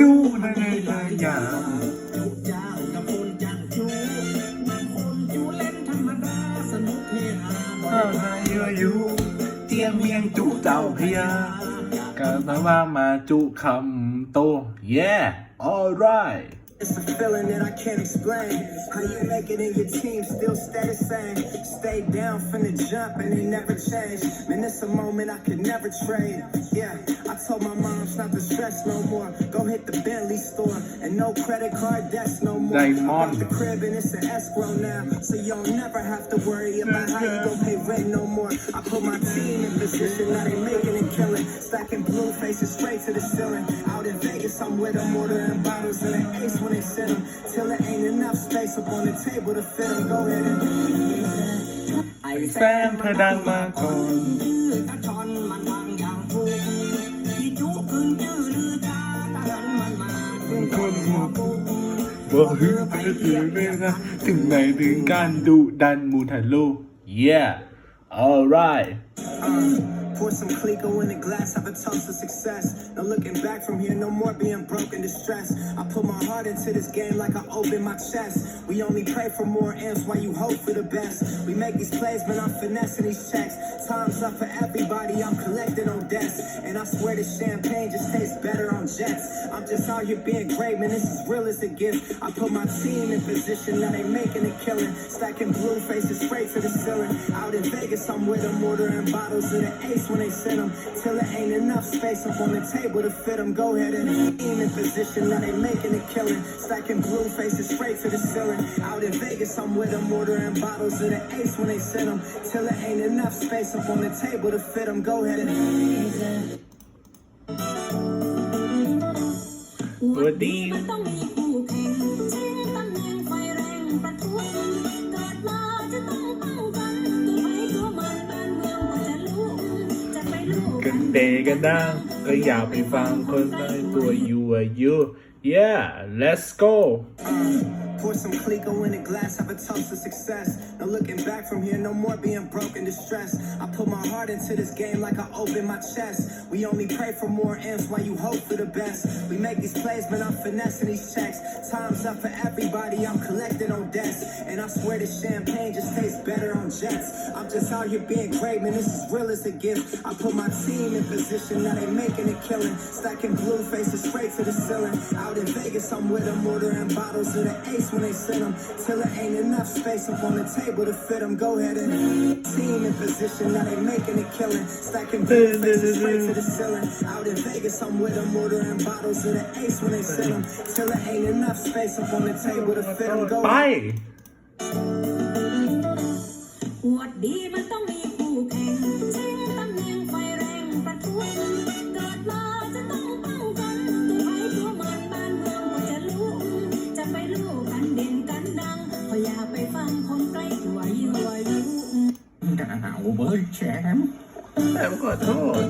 ดูนะไงลายยาจุเจ้ากับคนจังจู้บางคนจู้เล่นธรรมดาสนุกเฮฮาบ่าวไทยเยอะอยู่เตียงเมียงจุเจ้าพยากาตาว่ามาจุคำโต yeah alright It's a feeling that I can't explain. How you make it in your team still stay the same. Stay down from the jump and they never change. Man, it's a moment I could never trade. Yeah, I told my moms not to stress no more. Go hit the Bentley store and no credit card debts no more. Diamond. bought the crib and it's an escrow now, so you don't never have to worry about how you gon' pay rent no more. I put my team in position, now they making and killing. Stacking blue faces straight to the ceiling. Out in Vegas, I'm with them, ordering bottles and an ace when they send them. Till it ain't enough space up on the table to fit them. Go ahead and ไอ้แฟนเธอดังมาก่อนดื้อกระชอนมันวางอย่างฟุกที่จุขึ้นยื้อลือตาตะลันมันมาเป็นคนหัวปุกบอกฮึไปถึงเลยนะถึงไหนถึงการดุดันมูทันลู yeah alright Pour some Clico in the glass, have a toast to success. No looking back from here, no more being broke and distressed. I put my heart into this game like I open my chest. We only pray for more M's while you hope for the best. We make these plays, but I'm finessing these checks. Time's up for everybody, I'm collecting on debts. And I swear this champagne just tastes better on jets. I'm just out here being great, man, this is real as it gets. I put my team in position, now they making a killing. Stacking blue faces straight to the ceiling. Out in Vegas, I'm with them, ordering bottles of the ace when they send them. Till it ain't enough space up on the table to fit them. Go ahead and team in position, now they making a killing. Stacking blue faces straight to the ceiling. Out in Vegas, I'm with them, ordering bottles of the ace when they send them. Till it ain't enough space up on the table to fit them. Go ahead and ตัวดี ลูก กันเดกันดังก็อยากไปฟังคนในตัวอยู่อายุ yeah let's go Pour some Clico in a glass, have a toast to success. No looking back from here, no more being broke and distressed. I put my heart into this game like I open my chest. We only pray for more M's while you hope for the best. We make these plays, but I'm finessing these checks. Time's up for everybody, I'm collecting on debts. And I swear this champagne just tastes better on jets. I'm just out here being great, man, this is real as it gets. I put my team in position, now they making a killing. Stacking blue faces straight to the ceiling. Out in Vegas, I'm with them, ordering bottles of the ace when they send them. Till it ain't enough space up on the table to fit them. Go ahead and team in position, now they making a killing. Stacking blue faces straight to the ceiling. Out in Vegas, I'm with them, ordering bottles of the ace when they send them. Till it ain't enough space up on the table to fit them. Go ไป อวดดีมันต้องมีคู่แข่งชิ ยั่วยุ ดาวเว้ยแชมป์ แต่ขอโทษ